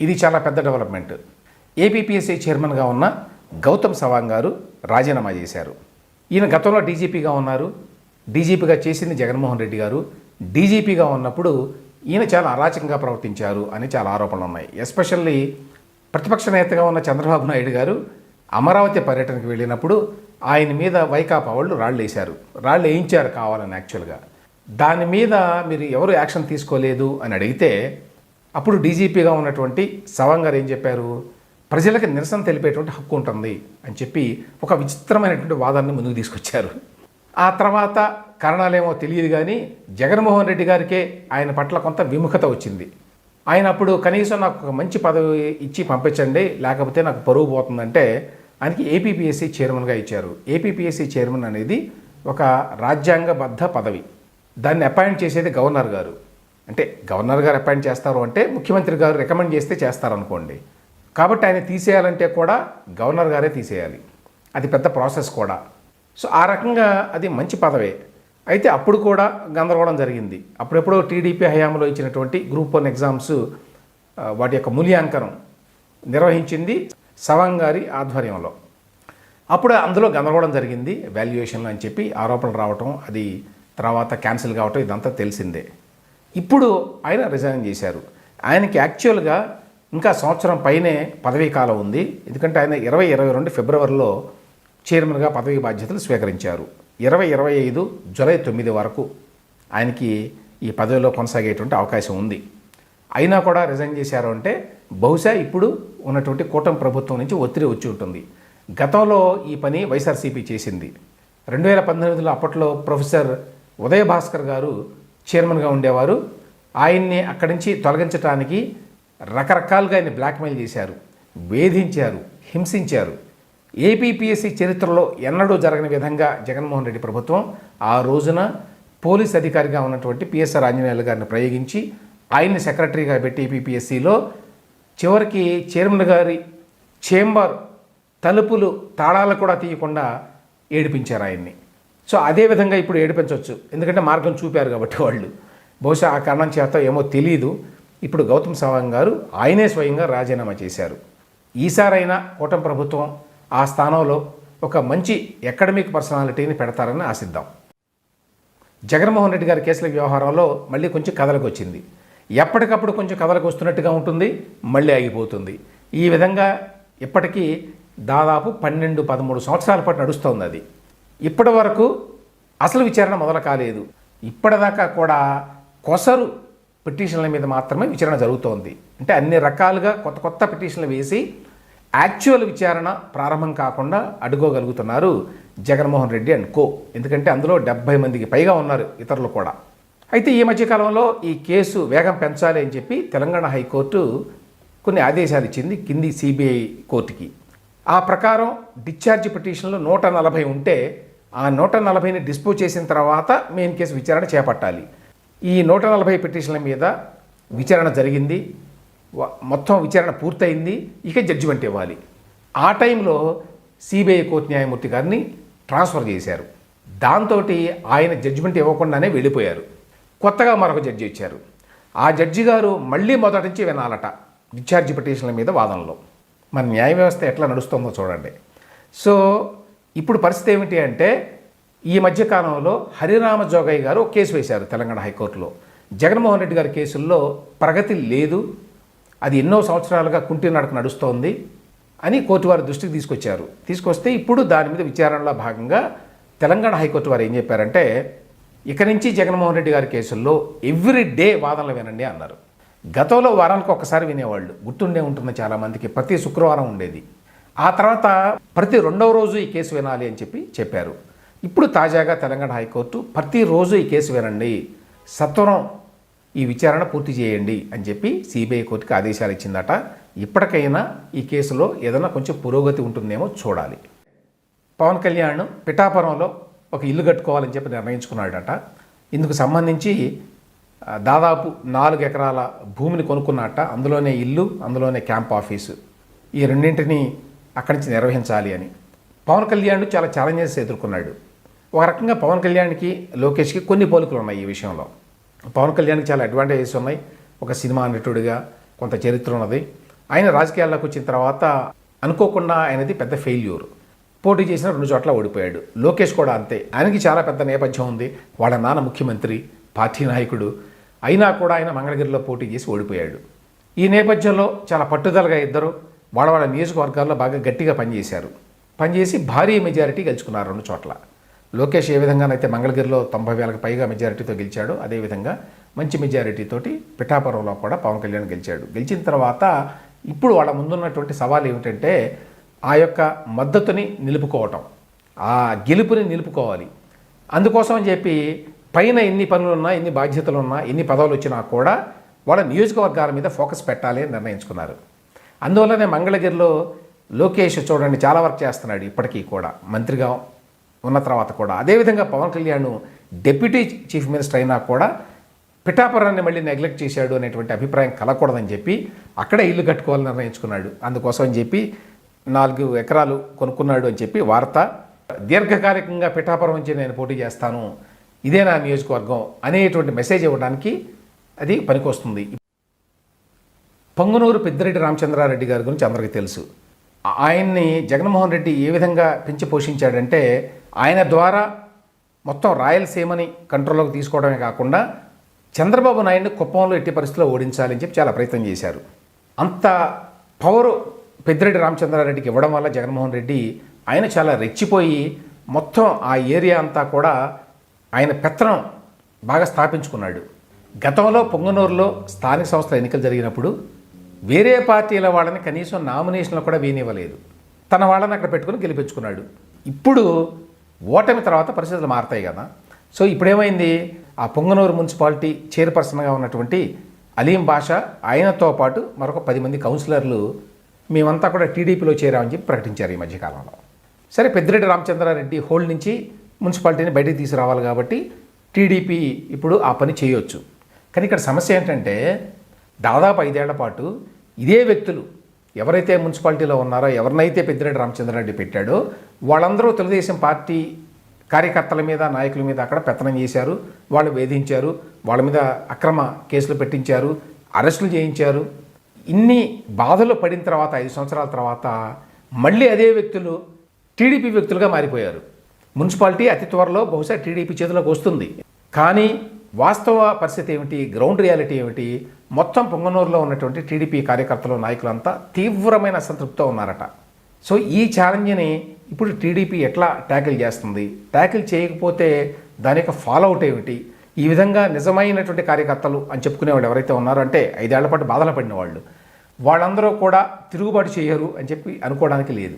ఇది చాలా పెద్ద డెవలప్మెంట్ ఏపీపీఎస్సీ చైర్మన్గా ఉన్న గౌతమ్ సవాంగ్ గారు రాజీనామా చేశారు. ఈయన గతంలో డీజీపీగా ఉన్నారు. డీజీపీగా చేసింది జగన్మోహన్ రెడ్డి గారు. డీజీపీగా ఉన్నప్పుడు ఈయన చాలా అరాచకంగా ప్రవర్తించారు అని చాలా ఆరోపణలు ఉన్నాయి. ఎస్పెషల్లీ ప్రతిపక్ష నేతగా ఉన్న చంద్రబాబు నాయుడు గారు అమరావతి పర్యటనకు వెళ్ళినప్పుడు ఆయన మీద వైకాపా వాళ్ళు రాళ్ళు వేశారు. రాళ్ళు వేయించారు కావాలని యాక్చువల్గా దాని మీద మీరు ఎవరు యాక్షన్ తీసుకోలేదు అని అడిగితే అప్పుడు డీజీపీగా ఉన్నటువంటి సవాంగ్ గారు ఏం చెప్పారు? ప్రజలకు నిరసన తెలిపేటువంటి హక్కు ఉంటుంది అని చెప్పి ఒక విచిత్రమైనటువంటి వాదాన్ని ముందుకు తీసుకొచ్చారు. ఆ తర్వాత కారణాలేమో తెలియదు కానీ జగన్మోహన్ రెడ్డి గారికే ఆయన పట్ల కొంత విముఖత వచ్చింది. ఆయన అప్పుడు కనీసం నాకు ఒక మంచి పదవి ఇచ్చి పంపించండి లేకపోతే నాకు పరువు పోతుందంటే ఆయనకి ఏపీపీఎస్సీ చైర్మన్గా ఇచ్చారు. ఏపీపీఎస్సీ చైర్మన్ అనేది ఒక రాజ్యాంగబద్ధ పదవి. దాన్ని అపాయింట్ చేసేది గవర్నర్ గారు. అంటే గవర్నర్ గారు అపాయింట్ చేస్తారు అంటే ముఖ్యమంత్రి గారు రికమెండ్ చేస్తే చేస్తారనుకోండి. కాబట్టి ఆయన తీసేయాలంటే కూడా గవర్నర్ గారే తీసేయాలి. అది పెద్ద ప్రాసెస్ కూడా. సో ఆ రకంగా అది మంచి పదవే. అయితే అప్పుడు కూడా గందరగోళం జరిగింది. అప్పుడెప్పుడో టీడీపీ హయాంలో ఇచ్చినటువంటి గ్రూప్ వన్ ఎగ్జామ్స్ వాటి యొక్క మూల్యాంకనం నిర్వహించింది సవాంగ్ గారి ఆధ్వర్యంలో. అప్పుడు అందులో గందరగోళం జరిగింది. వాల్యుయేషన్లు అని చెప్పి ఆరోపణలు రావటం అది తర్వాత క్యాన్సిల్ కావటం ఇదంతా తెలిసిందే. ఇప్పుడు ఆయన రిజైన్ చేశారు. ఆయనకి యాక్చువల్గా ఇంకా సంవత్సరం పైనే పదవీ కాలం ఉంది. ఎందుకంటే ఆయన ఇరవై ఇరవై రెండు ఫిబ్రవరిలో చైర్మన్గా పదవీ బాధ్యతలు స్వీకరించారు. ఇరవై ఇరవై ఐదు జూలై తొమ్మిది వరకు ఆయనకి ఈ పదవిలో కొనసాగేటువంటి అవకాశం ఉంది. అయినా కూడా రిజైన్ చేశారు అంటే బహుశా ఇప్పుడు ఉన్నటువంటి కూటమి ప్రభుత్వం నుంచి ఒత్తిడి వచ్చి ఉంటుంది. గతంలో ఈ పని వైఎస్ఆర్సీపీ చేసింది. రెండు వేల పంతొమ్మిదిలో అప్పట్లో ప్రొఫెసర్ ఉదయ భాస్కర్ గారు చైర్మన్గా ఉండేవారు. ఆయన్ని అక్కడి నుంచి తొలగించడానికి రకరకాలుగా ఆయన బ్లాక్మెయిల్ చేశారు వేధించారు హింసించారు. ఏపీపీఎస్సీ చరిత్రలో ఎన్నడూ జరగని విధంగా జగన్మోహన్ రెడ్డి ప్రభుత్వం ఆ రోజున పోలీస్ అధికారిగా ఉన్నటువంటి పిఎస్ఆర్ ఆంజనేయులు గారిని ప్రయోగించి ఆయన్ని సెక్రటరీగా పెట్టి ఏపీపీఎస్సీలో చివరికి చైర్మన్ గారి చేంబర్ తలుపులు తాళాలు కూడా తీయకుండా ఏడిపించారు ఆయన్ని. సో అదే విధంగా ఇప్పుడు ఏడిపించవచ్చు. ఎందుకంటే మార్గం చూపారు కాబట్టి వాళ్ళు. బహుశా ఆ కారణం చేత ఏమో తెలియదు ఇప్పుడు గౌతమ్ సవాంగ్ గారు ఆయనే స్వయంగా రాజీనామా చేశారు. ఈసారైనా కూటమి ప్రభుత్వం ఆ స్థానంలో ఒక మంచి అకాడమిక్ పర్సనాలిటీని పెడతారని ఆశిద్దాం. జగన్మోహన్ రెడ్డి గారి కేసుల వ్యవహారంలో మళ్ళీ కొంచెం కథలకు వచ్చింది ఎప్పటికప్పుడు కొంచెం కథలకు వస్తున్నట్టుగా ఉంటుంది మళ్ళీ ఆగిపోతుంది. ఈ విధంగా ఇప్పటికీ దాదాపు పన్నెండు పదమూడు సంవత్సరాల పాటు నడుస్తోంది అది. ఇప్పటి వరకు అసలు విచారణ మొదలు కాలేదు. ఇప్పటిదాకా కూడా కొసరు పిటిషన్ల మీద మాత్రమే విచారణ జరుగుతోంది. అంటే అన్ని రకాలుగా కొత్త కొత్త పిటిషన్లు వేసి యాక్చువల్ విచారణ ప్రారంభం కాకుండా అడుగోగలుగుతున్నారు జగన్మోహన్ రెడ్డి అండ్ కో. ఎందుకంటే అందులో డెబ్బై మందికి పైగా ఉన్నారు ఇతరులు కూడా. అయితే ఈ మధ్యకాలంలో ఈ కేసు వేగం పెంచాలి అని చెప్పి తెలంగాణ హైకోర్టు కొన్ని ఆదేశాలు ఇచ్చింది కింది సిబిఐ కోర్టుకి. ఆ ప్రకారం డిశ్చార్జ్ పిటిషన్లు నూట నలభై ఉంటే ఆ నూట నలభైని డిస్పోజ్ చేసిన తర్వాత మెయిన్ కేసు విచారణ చేపట్టాలి. ఈ నూట నలభై పిటిషన్ల మీద విచారణ జరిగింది. మొత్తం విచారణ పూర్తయింది. ఇక జడ్జిమెంట్ ఇవ్వాలి. ఆ టైంలో సిబిఐ కోర్టు న్యాయమూర్తి గారిని ట్రాన్స్ఫర్ చేశారు. దాంతో ఆయన జడ్జిమెంట్ ఇవ్వకుండానే వెళ్ళిపోయారు. కొత్తగా మరొక జడ్జి ఇచ్చారు ఆ జడ్జి గారు మళ్ళీ మొదటి నుంచి వినాలట డిశ్చార్జ్ పిటిషన్ల మీద వాదనలో. మన న్యాయ వ్యవస్థ ఎట్లా నడుస్తుందో చూడండి. సో ఇప్పుడు పరిస్థితి ఏమిటి అంటే ఈ మధ్యకాలంలో హరిరామ జోగయ్య గారు ఒక కేసు వేశారు తెలంగాణ హైకోర్టులో. జగన్మోహన్ రెడ్డి గారి కేసుల్లో ప్రగతి లేదు అది ఎన్నో సంవత్సరాలుగా కుంటి నడక నడుస్తోంది అని కోర్టు వారి దృష్టికి తీసుకొచ్చారు. తీసుకొస్తే ఇప్పుడు దాని మీద విచారణలో భాగంగా తెలంగాణ హైకోర్టు వారు ఏం చెప్పారంటే ఇక నుంచి జగన్మోహన్ రెడ్డి గారి కేసుల్లో ఎవ్రీ డే వాదనలు వినండి అన్నారు. గతంలో వారానికి ఒకసారి వినేవాళ్ళు. గుర్తుండే ఉంటుంది చాలామందికి ప్రతి శుక్రవారం ఉండేది. ఆ తర్వాత ప్రతి రెండవ రోజు ఈ కేసు వినాలి అని చెప్పి చెప్పారు. ఇప్పుడు తాజాగా తెలంగాణ హైకోర్టు ప్రతిరోజు ఈ కేసు వినండి. సత్వరం ఈ విచారణ పూర్తి చేయండి అని చెప్పి సిబిఐ కోర్టుకి ఆదేశాలు ఇచ్చిందట. ఇప్పటికైనా ఈ కేసులో ఏదైనా కొంచెం పురోగతి ఉంటుందేమో చూడాలి. పవన్ కళ్యాణ్ పిఠాపురంలో ఒక ఇల్లు కట్టుకోవాలని చెప్పి నిర్ణయించుకున్నాడట. ఇందుకు సంబంధించి దాదాపు నాలుగు ఎకరాల భూమిని కొనుక్కున్నట్ట. అందులోనే ఇల్లు అందులోనే క్యాంప్ ఆఫీసు. ఈ రెండింటిని అక్కడి నుంచి నిర్వహించాలి అని. పవన్ కళ్యాణ్ చాలా ఛాలెంజెస్ ఎదుర్కొన్నాడు. ఒక రకంగా పవన్ కళ్యాణ్కి లోకేష్కి కొన్ని పోలికలు ఉన్నాయి ఈ విషయంలో. పవన్ కళ్యాణ్కి చాలా అడ్వాంటేజెస్ ఉన్నాయి. ఒక సినిమా నటుడిగా కొంత చరిత్ర ఉన్నది. ఆయన రాజకీయాల్లోకి వచ్చిన తర్వాత అనుకోకుండా ఆయనది పెద్ద ఫెయిల్యూర్ పోటీ చేసిన రెండు చోట్ల ఓడిపోయాడు. లోకేష్ కూడా అంతే. ఆయనకి చాలా పెద్ద నేపథ్యం ఉంది. వాళ్ళ నాన్న ముఖ్యమంత్రి పార్టీ నాయకుడు. అయినా కూడా ఆయన మంగళగిరిలో పోటీ చేసి ఓడిపోయాడు. ఈ నేపథ్యంలో చాలా పట్టుదలగా ఇద్దరు వాళ్ళ వాళ్ళ నియోజకవర్గాల్లో బాగా గట్టిగా పనిచేశారు. పనిచేసి భారీ మెజారిటీ గెలుచుకున్నారు రెండు చోట్ల. లోకేష్ ఏ విధంగానైతే మంగళగిరిలో తొంభై వేలకు పైగా మెజారిటీతో గెలిచాడో అదేవిధంగా మంచి మెజారిటీతోటి పిఠాపురంలో కూడా పవన్ కళ్యాణ్ గెలిచాడు. గెలిచిన తర్వాత ఇప్పుడు వాళ్ళ ముందున్నటువంటి సవాల్ ఏమిటంటే ఆ యొక్క మద్దతుని నిలుపుకోవటం. ఆ గెలుపుని నిలుపుకోవాలి. అందుకోసం అని చెప్పి పైన ఎన్ని పనులున్నా ఎన్ని బాధ్యతలు ఉన్నా ఎన్ని పదవులు వచ్చినా కూడా వాళ్ళ నియోజకవర్గాల మీద ఫోకస్ పెట్టాలి అని నిర్ణయించుకున్నారు. అందువల్లనే మంగళగిరిలో లోకేష్ చూడండి చాలా వర్క్ చేస్తున్నాడు ఇప్పటికీ కూడా. మంత్రిగా ఉన్న తర్వాత కూడా. అదేవిధంగా Pawan Kalyan deputy chief minister అయినా కూడా పిఠాపురాన్ని మళ్ళీ నెగ్లెక్ట్ చేశాడు అనేటువంటి అభిప్రాయం కలగకూడదని చెప్పి అక్కడే ఇల్లు కట్టుకోవాలని నిర్ణయించుకున్నాడు. అందుకోసం అని చెప్పి నాలుగు ఎకరాలు కొనుక్కున్నాడు అని చెప్పి వార్త. దీర్ఘకాలికంగా పిఠాపురం నుంచి నేను పోటీ చేస్తాను ఇదే నా నియోజకవర్గం అనేటువంటి మెసేజ్ ఇవ్వడానికి అది పనికొస్తుంది. పొంగునూరు పెద్దిరెడ్డి రామచంద్రారెడ్డి గారి గురించి అందరికీ తెలుసు. ఆయన్ని జగన్మోహన్ రెడ్డి ఏ విధంగా పెంచి పోషించాడంటే ఆయన ద్వారా మొత్తం రాయలసీమని కంట్రోల్లోకి తీసుకోవడమే కాకుండా చంద్రబాబు నాయుడిని కుప్పంలో ఎట్టి పరిస్థితుల్లో ఓడించాలని చెప్పి చాలా ప్రయత్నం చేశారు. అంత పవరు పెద్దిరెడ్డి రామచంద్రారెడ్డికి ఇవ్వడం వల్ల జగన్మోహన్ రెడ్డి ఆయన చాలా రెచ్చిపోయి మొత్తం ఆ ఏరియా అంతా కూడా ఆయన పెత్తనం బాగా స్థాపించుకున్నాడు. గతంలో పొంగనూరులో స్థానిక సంస్థల ఎన్నికలు జరిగినప్పుడు వేరే పార్టీల వాళ్ళని కనీసం నామినేషన్లు కూడా వేనివ్వలేదు తన వాళ్ళని అక్కడ పెట్టుకుని గెలిపించుకున్నాడు. ఇప్పుడు ఓటమి తర్వాత పరిస్థితులు మారతాయి కదా. సో ఇప్పుడేమైంది? ఆ పొంగనూరు మున్సిపాలిటీ చైర్పర్సన్గా ఉన్నటువంటి అలీం బాషా ఆయనతో పాటు మరొక పది మంది కౌన్సిలర్లు మేమంతా కూడా టీడీపీలో చేరామని చెప్పి ప్రకటించారు ఈ మధ్యకాలంలో సరే పెద్దిరెడ్డి రామచంద్రారెడ్డి హోల్డ్ నుంచి మున్సిపాలిటీని బయటికి తీసుకురావాలి కాబట్టి టీడీపీ ఇప్పుడు ఆ పని చేయొచ్చు. కానీ ఇక్కడ సమస్య ఏంటంటే దాదాపు ఐదేళ్ళ పాటు ఇదే వ్యక్తులు ఎవరైతే మున్సిపాలిటీలో ఉన్నారో ఎవరినైతే పెద్దిరెడ్డి రామచంద్రారెడ్డి పెట్టాడో వాళ్ళందరూ తెలుగుదేశం పార్టీ కార్యకర్తల మీద నాయకుల మీద అక్కడ పెత్తనం చేశారు వాళ్ళు వేధించారు వాళ్ళ మీద అక్రమ కేసులు పెట్టించారు అరెస్టులు చేయించారు. ఇన్ని బాధలు పడిన తర్వాత ఐదు సంవత్సరాల తర్వాత మళ్ళీ అదే వ్యక్తులు టీడీపీ వ్యక్తులుగా మారిపోయారు. మున్సిపాలిటీ అతి త్వరలో బహుశా టీడీపీ చేతిలోకి వస్తుంది. కానీ వాస్తవ పరిస్థితి ఏమిటి? గ్రౌండ్ రియాలిటీ ఏమిటి? మొత్తం పొంగనూరులో ఉన్నటువంటి టీడీపీ కార్యకర్తలు నాయకులంతా తీవ్రమైన అసంతృప్తితో ఉన్నారట. సో ఈ ఛాలెంజ్ని ఇప్పుడు టీడీపీ ఎట్లా ట్యాకిల్ చేస్తుంది? ట్యాకిల్ చేయకపోతే దాని యొక్క ఫాలోఅవుట్ ఏమిటి? ఈ విధంగా నిజమైనటువంటి కార్యకర్తలు అని చెప్పుకునే వాళ్ళు ఎవరైతే ఉన్నారో అంటే ఐదేళ్ళ పాటు బాధలు పడిన వాళ్ళు వాళ్ళందరూ కూడా తిరుగుబాటు చేయరు అని చెప్పి అనుకోవడానికి లేదు.